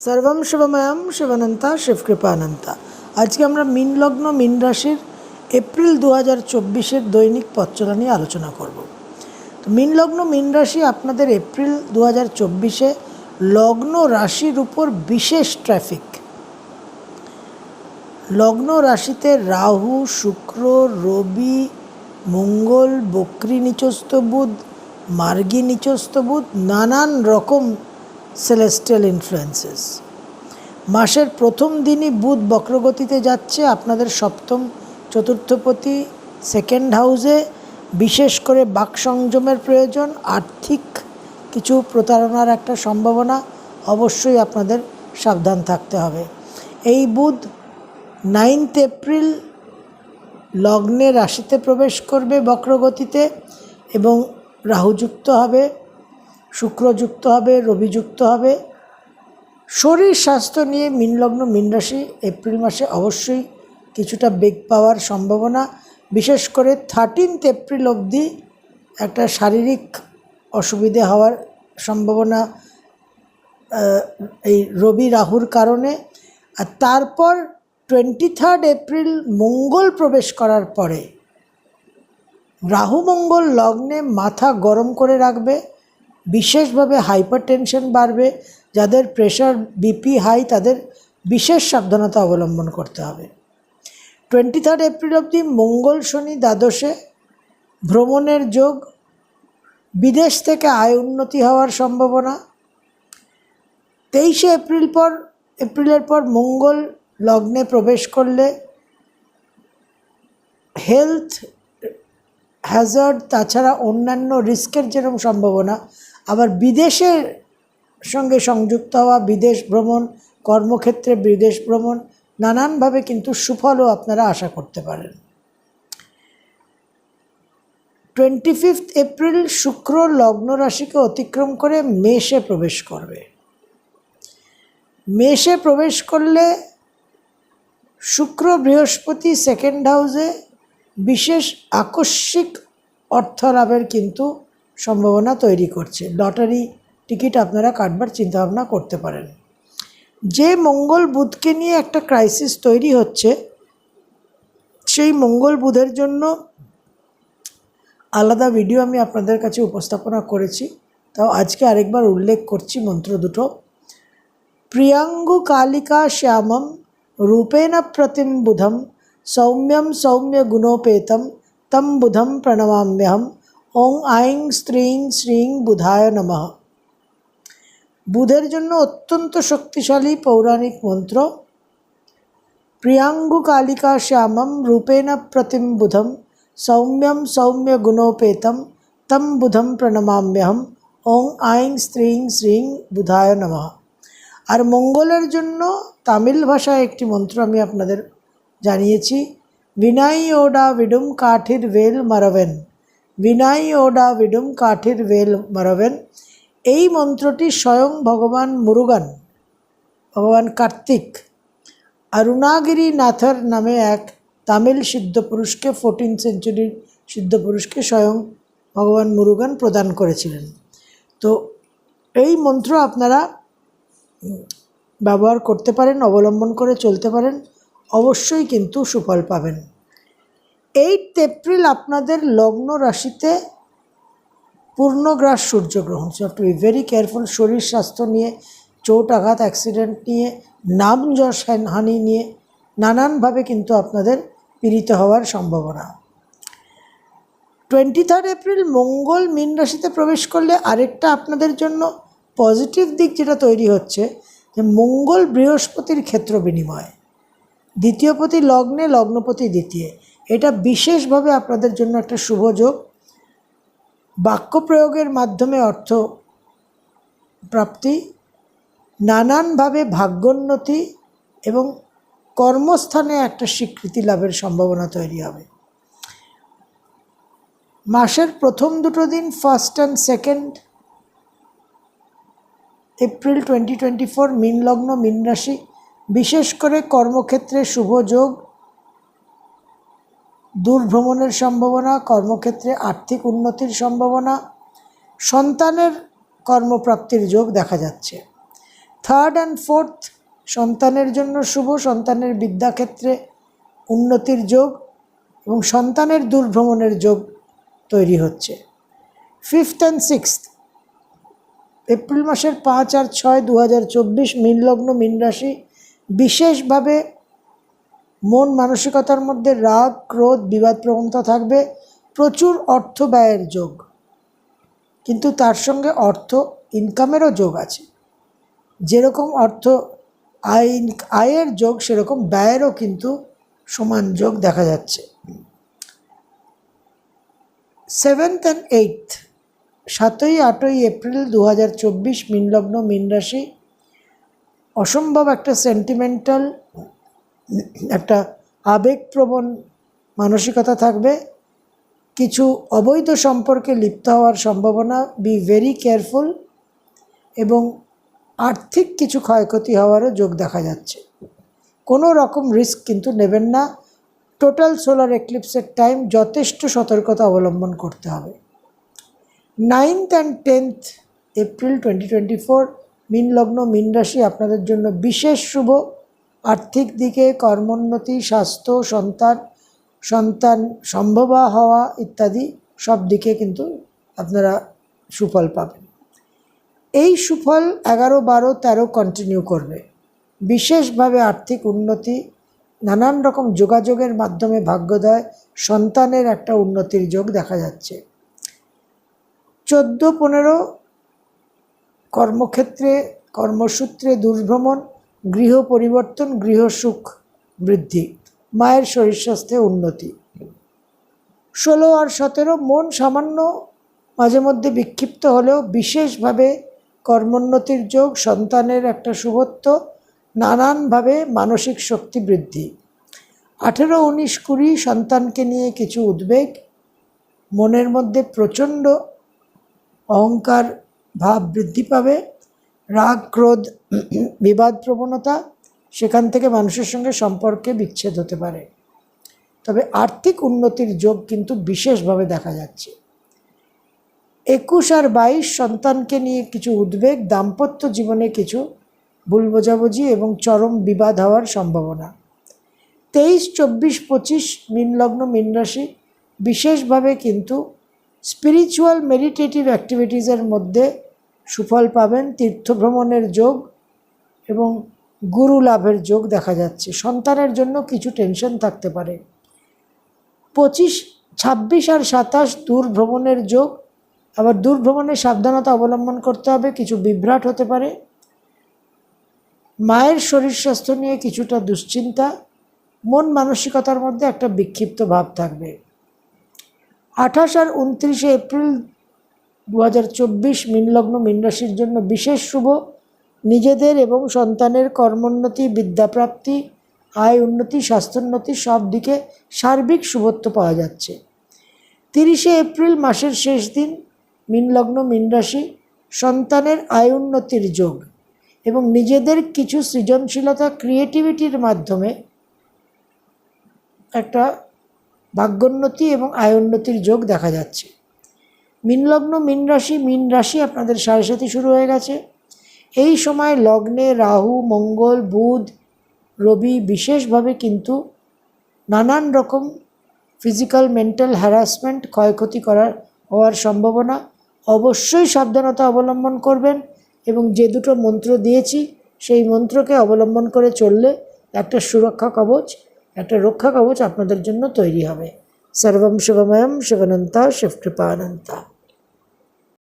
সর্বম শিবময়ম শিবানন্তা শিবকৃপানন্তা। আজকে আমরা মিন লগ্ন মিন রাশির এপ্রিল দু হাজার চব্বিশের দৈনিক পথচলা নিয়ে আলোচনা করব। তো মিন লগ্ন মিন রাশি আপনাদের এপ্রিল দু হাজার চব্বিশে লগ্ন রাশির উপর বিশেষ ট্রাফিক। লগ্ন রাশিতে রাহু, শুক্র, রবি, মঙ্গল, বক্রী নিচস্থ বুধ, মার্গী নিচস্থ বুধ, নানান রকম সেলেস্টিয়াল ইনফ্লুয়েন্সেস মাসের প্রথম দিনই বুধ বক্রগতিতে যাচ্ছে আপনাদের সপ্তম, চতুর্থপতি সেকেন্ড হাউসে বিশেষ করে বাক সংযমের প্রয়োজন, আর্থিক কিছু প্রতারণার একটা সম্ভাবনা অবশ্যই আপনাদের সাবধান থাকতে হবে। এই বুধ নাইনথ এপ্রিল লগ্নে রাশিতে প্রবেশ করবে বক্রগতিতে এবং রাহুযুক্ত হবে। শুক্রযুক্ত হবে, রবিযুক্ত হবে। শরীর স্বাস্থ্য নিয়ে মিনলগ্ন মিন রাশি এপ্রিল মাসে অবশ্যই কিছুটা বেগ পাওয়ার সম্ভাবনা। বিশেষ করে থার্টিনথ এপ্রিল অবধি একটা শারীরিক অসুবিধে হওয়ার সম্ভাবনা এই রবি রাহুর কারণে। আর তারপর টোয়েন্টি থার্ড এপ্রিল মঙ্গল প্রবেশ করার পরে রাহু মঙ্গল লগ্নে মাথা গরম করে রাখবে। বিশেষভাবে হাইপার টেনশন বাড়বে, যাদের প্রেশার, বিপি হাই, তাদের বিশেষ সাবধানতা অবলম্বন করতে হবে। টোয়েন্টি থার্ড এপ্রিল অবধি মঙ্গল শনি দ্বাদশে ভ্রমণের যোগ, বিদেশ থেকে আয় উন্নতি হওয়ার সম্ভাবনা। তেইশে এপ্রিল পর এপ্রিলের পর মঙ্গল লগ্নে প্রবেশ করলে হেলথ হ্যাজার্ড তাছাড়া অন্যান্য রিস্কের যেরকম সম্ভাবনা আবার বিদেশের সঙ্গে সংযুক্ত হওয়া, বিদেশ ভ্রমণ, কর্মক্ষেত্রে বিদেশ ভ্রমণ, নানানভাবে কিন্তু সুফলও আপনারা আশা করতে পারেন। টোয়েন্টি ফিফথ এপ্রিল শুক্র লগ্ন রাশিকে অতিক্রম করে মেষে প্রবেশ করবে। মেষে প্রবেশ করলে শুক্র বৃহস্পতি সেকেন্ড হাউসে বিশেষ আকস্মিক অর্থ লাভের কিন্তু সম্ভাবনা তৈরি করছে। লটারি টিকিট আপনারা কাটবার চিন্তাভাবনা করতে পারেন। যে মঙ্গল বুধকে নিয়ে একটা ক্রাইসিস তৈরি হচ্ছে, সেই মঙ্গল বুধের জন্য আলাদা ভিডিও আমি আপনাদের কাছে উপস্থাপনা করেছি। তাও আজকে আরেকবার উল্লেখ করছি মন্ত্র দুটো। প্রিয়াঙ্গু কালিকা শ্যামম, রূপেণ প্রতিম বুধম, সৌম্যম সৌম্য গুণোপেতম তম বুধম প্রণমাম্যহম। ওং আইং স্ত্রিং শ্রীং বুধায় নমঃ। বুধের জন্য অত্যন্ত শক্তিশালী পৌরাণিক মন্ত্র প্রিয়াঙ্গু কালিকা শ্যামম রূপেণ প্রতিম বুধম, সৌম্যম সৌম্য গুণোপেতম তম বুধম প্রণমাম্যহম, ওং আইং স্ত্রিং শ্রীং বুধায় নমঃ। আর মঙ্গলের জন্য তামিল ভাষায় একটি মন্ত্র আমি আপনাদের জানিয়েছি বিনাই ওডা বিডুম কাঠির বেল মারবেন। বিনাই ওডা বিডুম কাঠির বেল মারবেন। এই মন্ত্রটি স্বয়ং ভগবান মুরুগান, ভগবান কার্তিক অরুণাগিরি নাথার নামে এক তামিল সিদ্ধপুরুষকে ফোরটিন সেঞ্চুরির সিদ্ধপুরুষকে স্বয়ং ভগবান মুরুগান প্রদান করেছিলেন। তো এই মন্ত্র আপনারা ব্যবহার করতে পারেন, অবলম্বন করে চলতে পারেন, অবশ্যই কিন্তু সুফল পাবেন। এইট এপ্রিল আপনাদের লগ্ন রাশিতে পূর্ণগ্রাস সূর্যগ্রহণ। So to be very careful শরীর স্বাস্থ্য নিয়ে, চোট আঘাত অ্যাক্সিডেন্ট নিয়ে, নাম যশ হান- নিয়ে নানানভাবে কিন্তু আপনাদের পীড়িত হওয়ার সম্ভাবনা। টোয়েন্টি থার্ড এপ্রিল, মঙ্গল মীন রাশিতে প্রবেশ করলে আরেকটা আপনাদের জন্য পজিটিভ দিক যেটা তৈরি হচ্ছে, যে মঙ্গল বৃহস্পতির ক্ষেত্র বিনিময়। দ্বিতীয়পতি লগ্নে, লগ্নপতি দ্বিতীয়। এটা বিশেষভাবে আপনাদের জন্য একটা শুভ যোগ। বাক্য প্রয়োগের মাধ্যমে অর্থ প্রাপ্তি, নানানভাবে ভাগ্যোন্নতি এবং কর্মস্থানে একটা স্বীকৃতি লাভের সম্ভাবনা তৈরি হবে। মাসের প্রথম দুটো দিন first and second April twenty twenty four মিন লগ্ন, মিন রাশি, বিশেষ করে কর্মক্ষেত্রে শুভ যোগ দূর ভ্রমণের সম্ভাবনা, কর্মক্ষেত্রে আর্থিক উন্নতির সম্ভাবনা, সন্তানের কর্মপ্রাপ্তির যোগ দেখা যাচ্ছে। থার্ড অ্যান্ড ফোর্থ সন্তানের জন্য শুভ, সন্তানের বিদ্যাক্ষেত্রে উন্নতির যোগ এবং সন্তানের দূরভ্রমণের যোগ তৈরি হচ্ছে। ফিফথ অ্যান্ড সিক্সথ এপ্রিল মাসের পাঁচ আর ছয় দু হাজার চব্বিশ মীনলগ্ন মীন রাশি বিশেষভাবে মন মানসিকতার মধ্যে রাগ, ক্রোধ, বিবাদ প্রবণতা থাকবে। প্রচুর অর্থ ব্যয়ের যোগ। কিন্তু তার সঙ্গে অর্থ ইনকামেরও যোগ আছে। যেরকম অর্থ, আয়, আয়ের যোগ, সেরকম ব্যয়েরও কিন্তু সমান যোগ দেখা যাচ্ছে। সেভেন্থ অ্যান্ড এইথ সাতই, আটই এপ্রিল দু হাজার চব্বিশ, মিনলগ্ন মিন রাশি অসম্ভব একটা সেন্টিমেন্টাল একটা আবেগপ্রবণ মানসিকতা থাকবে। কিছু অবৈধ সম্পর্কে লিপ্ত হওয়ার সম্ভাবনা বি ভেরি কেয়ারফুল এবং আর্থিক কিছু ক্ষয়ক্ষতি হওয়ারও যোগ দেখা যাচ্ছে। কোনো রকম রিস্ক কিন্তু নেবেন না। টোটাল সোলার এক্লিপসের টাইম যথেষ্ট সতর্কতা অবলম্বন করতে হবে। Ninth and tenth April twenty twenty four মিন লগ্ন, মিন রাশি, আপনাদের জন্য বিশেষ শুভ। আর্থিক দিকে কর্মোন্নতি, স্বাস্থ্য, সন্তান সন্তান সম্ভবা হওয়া ইত্যাদি সব দিকে কিন্তু আপনারা সুফল পাবেন। এই সুফল এগারো, বারো, তেরো কন্টিনিউ করবে। বিশেষভাবে আর্থিক উন্নতি, নানান রকম যোগাযোগের মাধ্যমে ভাগ্যোদয় সন্তানের একটা উন্নতির যোগ দেখা যাচ্ছে। চোদ্দ, পনেরো কর্মক্ষেত্রে, কর্মসূত্রে দুর্ভ্রমণ গৃহ পরিবর্তন গৃহসুখ বৃদ্ধি, মায়ের শরীর স্বাস্থ্যে উন্নতি। ষোলো আর সতেরো মন সামান্য, মাঝে মধ্যে বিক্ষিপ্ত হলেও বিশেষভাবে কর্মোন্নতির যোগ, সন্তানের একটা শুভত্ব, নানানভাবে মানসিক শক্তি বৃদ্ধি। আঠেরো, উনিশ, কুড়ি সন্তানকে নিয়ে কিছু উদ্বেগ, মনের মধ্যে প্রচণ্ড অহংকার ভাব বৃদ্ধি পাবে। রাগ, ক্রোধ, বিবাদ, প্রবণতা, সেখান থেকে মানুষের সঙ্গে সম্পর্কে বিচ্ছেদ হতে পারে। তবে আর্থিক উন্নতির যোগ কিন্তু বিশেষভাবে দেখা যাচ্ছে। একুশ আর বাইশ সন্তানকে নিয়ে কিছু উদ্বেগ, দাম্পত্য জীবনে কিছু ভুল বোঝাবুঝি এবং চরম বিবাদ হওয়ার সম্ভাবনা। তেইশ, চব্বিশ, পঁচিশ মিনলগ্ন মিন রাশি বিশেষভাবে কিন্তু স্পিরিচুয়াল মেডিটেটিভ অ্যাক্টিভিটিসের মধ্যে সুফল পাবেন, তীর্থভ্রমণের যোগ এবং গুরু লাভের যোগ দেখা যাচ্ছে। সন্তানের জন্য কিছু টেনশন থাকতে পারে। পঁচিশ, ছাব্বিশ আর সাতাশ দূর ভ্রমণের যোগ। আবার দূর ভ্রমণে সাবধানতা অবলম্বন করতে হবে, কিছু বিভ্রাট হতে পারে। মায়ের শরীর স্বাস্থ্য নিয়ে কিছুটা দুশ্চিন্তা। মন মানসিকতার মধ্যে একটা বিক্ষিপ্ত ভাব থাকবে। আঠাশ আর উনত্রিশে এপ্রিল দু হাজার চব্বিশ মিনলগ্ন মিনরাশির জন্য বিশেষ শুভ। নিজেদের এবং সন্তানের কর্মোন্নতি, বিদ্যাপ্রাপ্তি, আয় উন্নতি, স্বাস্থ্যোন্নতি সব দিকে সার্বিক শুভত্ব পাওয়া যাচ্ছে। তিরিশে এপ্রিল মাসের শেষ দিন, মিনলগ্ন মিনরাশি সন্তানের আয় উন্নতির যোগ এবং নিজেদের কিছু সৃজনশীলতা ক্রিয়েটিভিটির মাধ্যমে একটা ভাগ্যোন্নতি এবং আয়োন্নতির যোগ দেখা যাচ্ছে। মিনলগ্ন মিন রাশি মিন রাশি আপনাদের সাড়ে সাথে শুরু হয়ে গেছে। এই সময় লগ্নে রাহু, মঙ্গল, বুধ, রবি বিশেষভাবে কিন্তু নানান রকম ফিজিক্যাল মেন্টাল হ্যারাসমেন্ট ক্ষয়ক্ষতি করার হওয়ার সম্ভাবনা। অবশ্যই সাবধানতা অবলম্বন করবেন এবং যে দুটো মন্ত্র দিয়েছি, সেই মন্ত্রকে অবলম্বন করে চললে একটা সুরক্ষা কবচ, একটা রক্ষা কবচ আপনাদের জন্য তৈরি হবে। সর্বম শিবময়ম শিবনন্তা শিবকৃপানন্তা